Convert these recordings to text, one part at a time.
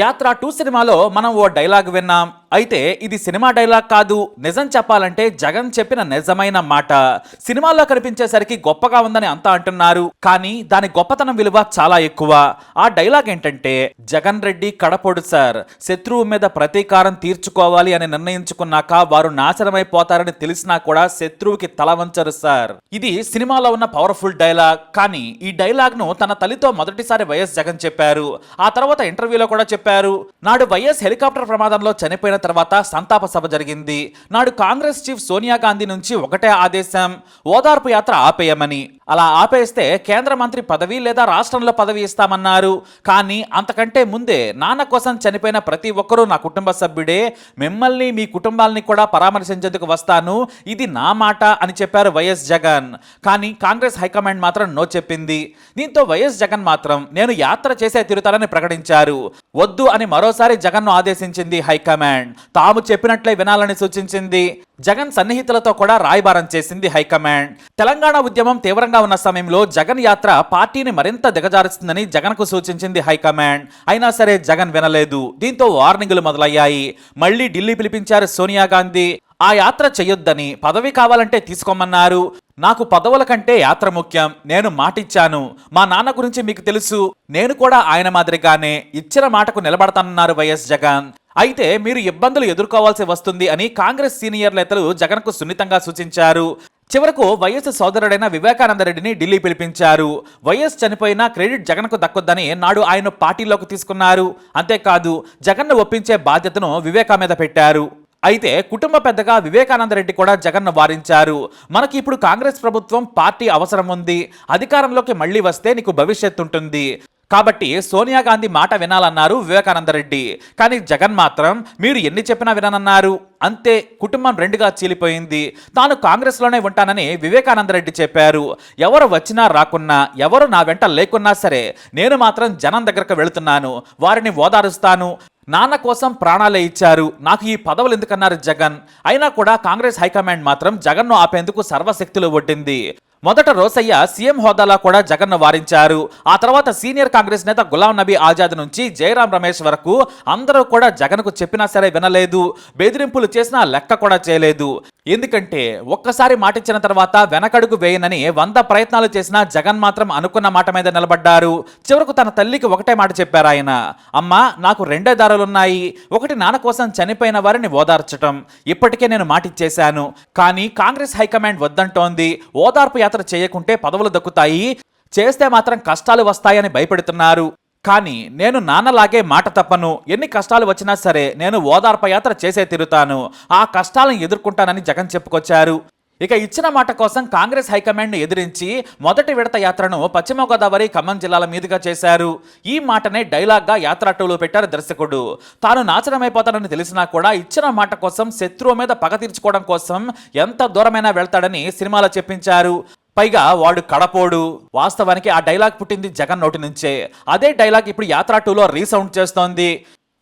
యాత్ర టూ సినిమాలో మనం ఓ డైలాగ్ విన్నాం. అయితే ఇది సినిమా డైలాగ్ కాదు. నిజం చెప్పాలంటే జగన్ చెప్పిన నిజమైన మాట. సినిమాల్లో కనిపించేసరికి గొప్పగా ఉందని అంతా అంటున్నారు. కానీ దాని గొప్పతనం విలువ చాలా ఎక్కువ. ఆ డైలాగ్ ఏంటంటే జగన్ రెడ్డి కడపొడు సార్. శత్రువు మీద ప్రతీకారం తీర్చుకోవాలి అని నిర్ణయించుకున్నాక వారు నాశనమైపోతారని తెలిసినా కూడా శత్రువుకి తల వంచరు సార్. ఇది సినిమాలో ఉన్న పవర్ఫుల్ డైలాగ్. కానీ ఈ డైలాగ్ను తన తల్లితో మొదటిసారి వైఎస్ జగన్ చెప్పారు. ఆ తర్వాత ఇంటర్వ్యూలో కూడా చెప్పారు. నాడు వైఎస్ హెలికాప్టర్ ప్రమాదంలో చనిపోయిన తర్వాత సంతాప సభ జరిగింది. నాడు కాంగ్రెస్ చీఫ్ సోనియా గాంధీ నుంచి ఒకటే ఆదేశం ఓదార్పు యాత్ర ఆపేయమని. అలా ఆపేస్తే కేంద్ర మంత్రి పదవి లేదా రాష్ట్రంలో పదవి ఇస్తామన్నారు. కానీ అంతకంటే ముందే నాన్న కోసం చనిపోయిన ప్రతి ఒక్కరూ నా కుటుంబ సభ్యుడే మిమ్మల్ని మీ కుటుంబాలని కూడా పరామర్శించేందుకు వస్తాను. ఇది నా మాట అని చెప్పారు వైఎస్ జగన్. కానీ కాంగ్రెస్ హైకమాండ్ మాత్రం నో చెప్పింది. దీంతో వైఎస్ జగన్ మాత్రం నేను యాత్ర చేసే తిరుతానని ప్రకటించారు. వద్దు అని మరోసారి జగన్ను ఆదేశించింది హైకమాండ్. తాము చెప్పినట్లే వినాలని సూచించింది. జగన్ సన్నిహితులతో కూడా రాయబారం చేసింది హైకమాండ్. తెలంగాణ ఉద్యమం తీవ్రంగా ఉన్న సమయంలో జగన్ యాత్ర పార్టీని మరింత దిగజారుస్తుందని జగన్కు సూచించింది హైకమాండ్. అయినా సరే జగన్ వినలేదు. దీంతో వార్నింగులు మొదలయ్యాయి. మళ్ళీ ఢిల్లీ పిలిపించారు సోనియా గాంధీ. ఆ యాత్ర చెయ్యొద్దని పదవి కావాలంటే తీసుకోమన్నారు. నాకు పదవుల కంటే యాత్ర ముఖ్యం. నేను మాటిచ్చాను. మా నాన్న గురించి మీకు తెలుసు. నేను కూడా ఆయన మాదిరిగానే ఇచ్చిన మాటకు నిలబడతానన్నారు వైఎస్ జగన్. అయితే మీరు ఇబ్బందులు ఎదుర్కోవాల్సి వస్తుంది అని కాంగ్రెస్ సీనియర్ నేతలు జగన్కు సున్నితంగా సూచించారు. చివరకు వైఎస్ సోదరుడైన వివేకానంద రెడ్డిని ఢిల్లీ పిలిపించారు. వైఎస్ చనిపోయినా క్రెడిట్ జగన్కు దక్కొద్దని నాడు ఆయన పార్టీలోకి తీసుకున్నారు. అంతేకాదు జగన్ను ఒప్పించే బాధ్యతను వివేకా మీద పెట్టారు. అయితే కుటుంబ పెద్దగా వివేకానంద రెడ్డి కూడా జగన్ను వారించారు. మనకి ఇప్పుడు కాంగ్రెస్ ప్రభుత్వం పార్టీ అవసరం ఉంది. అధికారంలోకి మళ్ళీ వస్తే నీకు భవిష్యత్తు ఉంటుంది. కాబట్టి సోనియా గాంధీ మాట వినాలన్నారు వివేకానంద రెడ్డి కానీ జగన్ మాత్రం మీరు ఎన్ని చెప్పినా విననన్నారు. అంతే కుటుంబం రెండుగా చీలిపోయింది. తాను కాంగ్రెస్లోనే ఉంటానని వివేకానంద రెడ్డి చెప్పారు. ఎవరు వచ్చినా రాకున్నా ఎవరు నా వెంట లేకున్నా సరే నేను మాత్రం జనం దగ్గరకు వెళుతున్నాను. వారిని ఓదారుస్తాను. నాన్న కోసం ప్రాణాలే ఇచ్చారు. నాకు ఈ పదవులు ఎందుకన్నారు జగన్? అయినా కూడా కాంగ్రెస్ హైకమాండ్ మాత్రం జగన్ను ఆపేందుకు సర్వశక్తులు ఒడ్డింది మొదట రోసయ్య సీఎం హోదాలో కూడా జగన్ను వారించారు. ఆ తర్వాత సీనియర్ కాంగ్రెస్ నేత గులాం నబీ ఆజాద్ నుంచి జయరాం రమేష్ వరకు అందరూ కూడా జగన్కు చెప్పినా సరే వినలేదు. బెదిరింపులు చేసినా లెక్క కూడా చేయలేదు. ఎందుకంటే ఒక్కసారి మాటిచ్చిన తర్వాత వెనకడుగు వేయనని వంద ప్రయత్నాలు చేసినా జగన్ మాత్రం అనుకున్న మాట మీద నిలబడ్డారు. చివరకు తన తల్లికి ఒకటే మాట చెప్పారు ఆయన. అమ్మా నాకు రెండే దారులున్నాయి. ఒకటి నాన్న కోసం చనిపోయిన వారిని ఓదార్చటం. ఇప్పటికే నేను మాటిచ్చేశాను. కానీ కాంగ్రెస్ హైకమాండ్ వద్దంటోంది. ఓదార్పు యాత్ర చేయకుంటే పదవులు దక్కుతాయి. చేస్తే మాత్రం కష్టాలు వస్తాయని భయపెడుతున్నారు. కానీ నేను నాన్నలాగే మాట తప్పను. ఎన్ని కష్టాలు వచ్చినా సరే నేను ఓదార్ప యాత్ర చేసే తిరుగుతాను ఆ కష్టాలను ఎదుర్కొంటానని జగన్ చెప్పుకొచ్చారు. ఇక ఇచ్చిన మాట కోసం కాంగ్రెస్ హైకమాండ్ను ఎదిరించి మొదటి విడత యాత్రను పశ్చిమ గోదావరి ఖమ్మం జిల్లాల మీదుగా చేశారు. ఈ మాటనే డైలాగ్గా యాత్ర టూలో పెట్టారు దర్శకుడు. తాను నాశనమైపోతానని తెలిసినా కూడా ఇచ్చిన మాట కోసం శత్రువు మీద పగ తీర్చుకోవడం కోసం ఎంత దూరమైనా వెళ్తాడని సినిమాలో చెప్పించారు. పైగా వాడు కడపోడు. వాస్తవానికి ఆ డైలాగ్ పుట్టింది జగన్ నోటి నుంచే. అదే డైలాగ్ ఇప్పుడు యాత్రా టూలో రీసౌండ్ చేస్తోంది.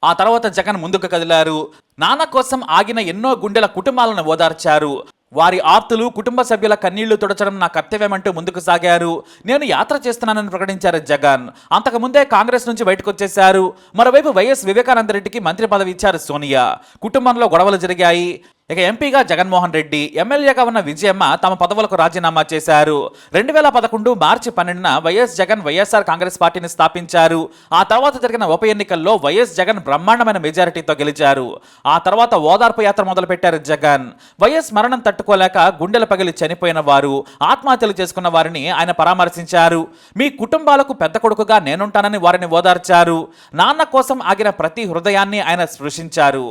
ఆ తర్వాత జగన్ ముందుకు కదిలారు. నాన్న కోసం ఆగిన ఎన్నో గుండెల కుటుంబాలను ఓదార్చారు. వారి ఆర్తులు కుటుంబ సభ్యుల కన్నీళ్ళు తుడచడం నా కర్తవ్యమంటూ ముందుకు సాగారు. నేను యాత్ర చేస్తున్నానని ప్రకటించారు జగన్. అంతకుముందే కాంగ్రెస్ నుంచి బయటకు వచ్చేశారు మరోవైపు వైఎస్ వివేకానంద రెడ్డికి మంత్రి పదవి ఇచ్చారు సోనియా. కుటుంబంలో గొడవలు జరిగాయి. ఇక ఎంపీగా జగన్మోహన్ రెడ్డి ఎమ్మెల్యేగా ఉన్న విజయమ్మ తమ పదవులకు రాజీనామా చేశారు. రెండు వేల పదకొండు మార్చి పన్నెండున వైఎస్ జగన్ వైఎస్ఆర్ కాంగ్రెస్ పార్టీని స్థాపించారు. ఆ తర్వాత జరిగిన ఉప ఎన్నికల్లో వైఎస్ జగన్ బ్రహ్మాండమైన మెజారిటీతో గెలిచారు. ఆ తర్వాత ఓదార్పు యాత్ర మొదలుపెట్టారు జగన్. వైఎస్ మరణం తట్టుకోలేక గుండెల పగిలి చనిపోయిన వారు ఆత్మహత్యలు చేసుకున్న వారిని ఆయన పరామర్శించారు. మీ కుటుంబాలకు పెద్ద కొడుకుగా నేనుంటానని వారిని ఓదార్చారు. నాన్న కోసం ఆగిన ప్రతి హృదయాన్ని ఆయన స్పృశించారు.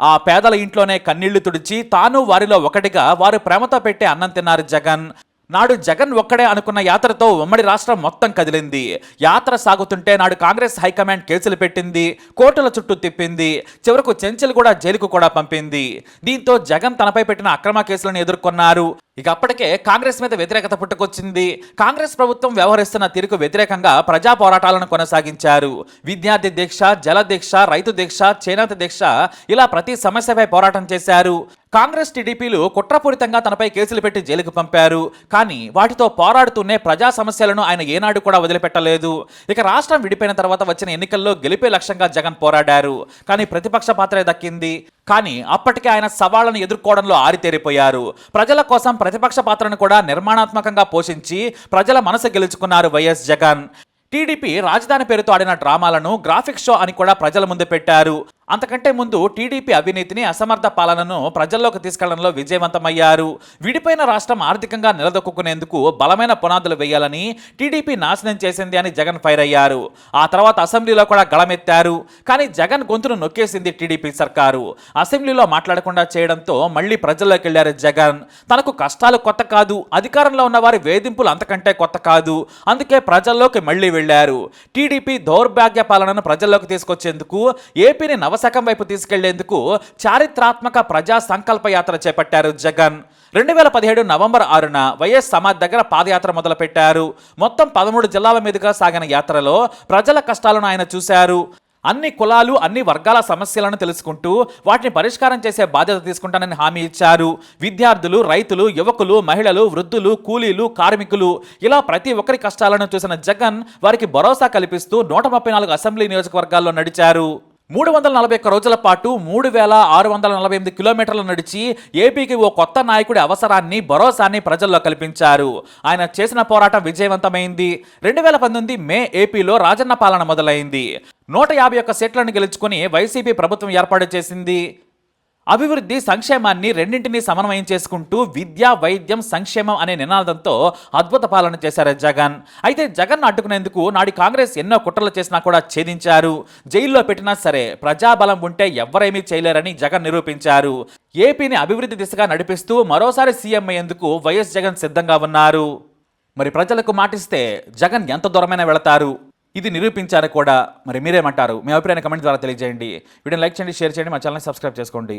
ఆ పేదల ఇంట్లోనే కన్నీళ్ళు తుడిచి తాను వారిలో ఒకటిగా వారు ప్రేమతో పెట్టే అన్నం తిన్నారు జగన్. నాడు జగన్ ఒక్కడే అనుకున్న యాత్రతో ఉమ్మడి రాష్ట్రం మొత్తం కదిలింది. యాత్ర సాగుతుంటే నాడు కాంగ్రెస్ హైకమాండ్ కేసులు పెట్టింది కోర్టుల చుట్టూ తిప్పింది చివరకు చెంచెలు కూడా జైలుకు కూడా పంపింది. దీంతో జగన్ తనపై పెట్టిన అక్రమ కేసులను ఎదుర్కొన్నారు. ఇక అప్పటికే కాంగ్రెస్ మీద వ్యతిరేకత పుట్టుకొచ్చింది. కాంగ్రెస్ ప్రభుత్వం వ్యవహరిస్తున్న తీరుకు వ్యతిరేకంగా ప్రజా పోరాటాలను కొనసాగించారు. విద్యార్థి దీక్ష జల దీక్ష రైతు దీక్ష చేనేత దీక్ష ఇలా ప్రతి సమస్యపై పోరాటం చేశారు. కాంగ్రెస్ టీడీపీలు కుట్రపూరితంగా తనపై కేసులు పెట్టి జైలుకు పంపారు. కానీ వాటితో పోరాడుతూనే ప్రజా సమస్యలను ఆయన ఏనాడు కూడా వదిలిపెట్టలేదు. ఇక రాష్ట్రం విడిపోయిన తర్వాత వచ్చిన ఎన్నికల్లో గెలిపే లక్ష్యంగా జగన్ పోరాడారు. కానీ ప్రతిపక్ష పాత్రే దక్కింది. కానీ అప్పటికే ఆయన సవాళ్ళను ఎదుర్కోవడంలో ఆరితేరిపోయారు. ప్రజల కోసం ప్రతిపక్ష పాత్రను కూడా నిర్మాణాత్మకంగా పోషించి ప్రజల మనసు గెలుచుకున్నారు వైఎస్ జగన్. టీడీపీ రాజధాని పేరుతో ఆడిన డ్రామాలను గ్రాఫిక్స్ షో అని కూడా ప్రజల ముందు పెట్టారు. అంతకంటే ముందు టీడీపీ అవినీతిని అసమర్థ పాలనను ప్రజల్లోకి తీసుకెళ్ళడంలో విజయవంతమయ్యారు. విడిపోయిన రాష్ట్రం ఆర్థికంగా నిలదొక్కునేందుకు బలమైన పునాదులు వేయాలని టీడీపీ నాశనం చేసింది అని జగన్ ఫైర్ అయ్యారు. ఆ తర్వాత అసెంబ్లీలో కూడా గళమెత్తారు. కానీ జగన్ గొంతును నొక్కేసింది టీడీపీ సర్కారు. అసెంబ్లీలో మాట్లాడకుండా చేయడంతో మళ్ళీ ప్రజల్లోకి వెళ్ళారు జగన్. తనకు కష్టాలు కొత్త కాదు. అధికారంలో ఉన్న వారి వేధింపులు అంతకంటే కొత్త కాదు. అందుకే ప్రజల్లోకి మళ్ళీ వెళ్ళారు టీడీపీ దౌర్భాగ్య పాలనను ప్రజల్లోకి తీసుకొచ్చేందుకు ఏపీని నవశకం వైపు తీసుకెళ్ళేందుకు చారిత్రాత్మక ప్రజా సంకల్ప యాత్ర చేపట్టారు జగన్. రెండు వేల పదిహేడు నవంబర్ ఆరున వైఎస్ సమాజ్ దగ్గర పాదయాత్ర మొదలుపెట్టారు. మొత్తం పదమూడు జిల్లాల మీదుగా సాగిన యాత్రలో ప్రజల కష్టాలను ఆయన చూశారు. అన్ని కులాలు అన్ని వర్గాల సమస్యలను తెలుసుకుంటూ వాటిని పరిష్కారం చేసే బాధ్యత తీసుకుంటానని హామీ ఇచ్చారు. విద్యార్థులు రైతులు యువకులు మహిళలు వృద్ధులు కూలీలు కార్మికులు ఇలా ప్రతి ఒక్కరి కష్టాలను చూసిన జగన్ వారికి భరోసా కల్పిస్తూ నూట ముప్పై నాలుగు అసెంబ్లీ నియోజకవర్గాల్లో నడిచారు. మూడు వందల నలభై ఒక్క రోజుల పాటు మూడు వేల ఆరు వందల నలభై ఎనిమిది కిలోమీటర్లు నడిచి ఏపీకి ఓ కొత్త నాయకుడి అవసరాన్ని భరోసాన్ని ప్రజల్లో కల్పించారు. ఆయన చేసిన పోరాటం విజయవంతమైంది. రెండు వేల పంతొమ్మిది మే ఏపీలో రాజన్న పాలన మొదలైంది. నూట యాభై ఒక్క సీట్లను గెలుచుకుని వైసీపీ ప్రభుత్వం ఏర్పాటు చేసింది. అభివృద్ధి సంక్షేమాన్ని రెండింటినీ సమన్వయం చేసుకుంటూ విద్య వైద్యం సంక్షేమం అనే నినాదంతో అద్భుత పాలన చేశారు జగన్. అయితే జగన్ అడ్డుకునేందుకు నాడి కాంగ్రెస్ ఎన్నో కుట్రలు చేసినా కూడా ఛేదించారు. జైల్లో పెట్టినా సరే ప్రజాబలం ఉంటే ఎవ్వరేమీ చేయలేరని జగన్ నిరూపించారు. ఏపీని అభివృద్ధి దిశగా నడిపిస్తూ మరోసారి సీఎం అయ్యేందుకు వైఎస్ జగన్ సిద్ధంగా ఉన్నారు. మరి ప్రజలకు మాటిస్తే జగన్ ఎంత దూరమైనా వెళతారు? ఇది నిరూపించారు కూడా. మరి మీరేమంటారు? మీ అభిప్రాయాన్ని కమెంట్ ద్వారా తెలియజేయండి. వీడియోని లైక్ చేయండి షేర్ చేయండి మా ఛానల్ని సబ్స్క్రైబ్ చేసుకోండి.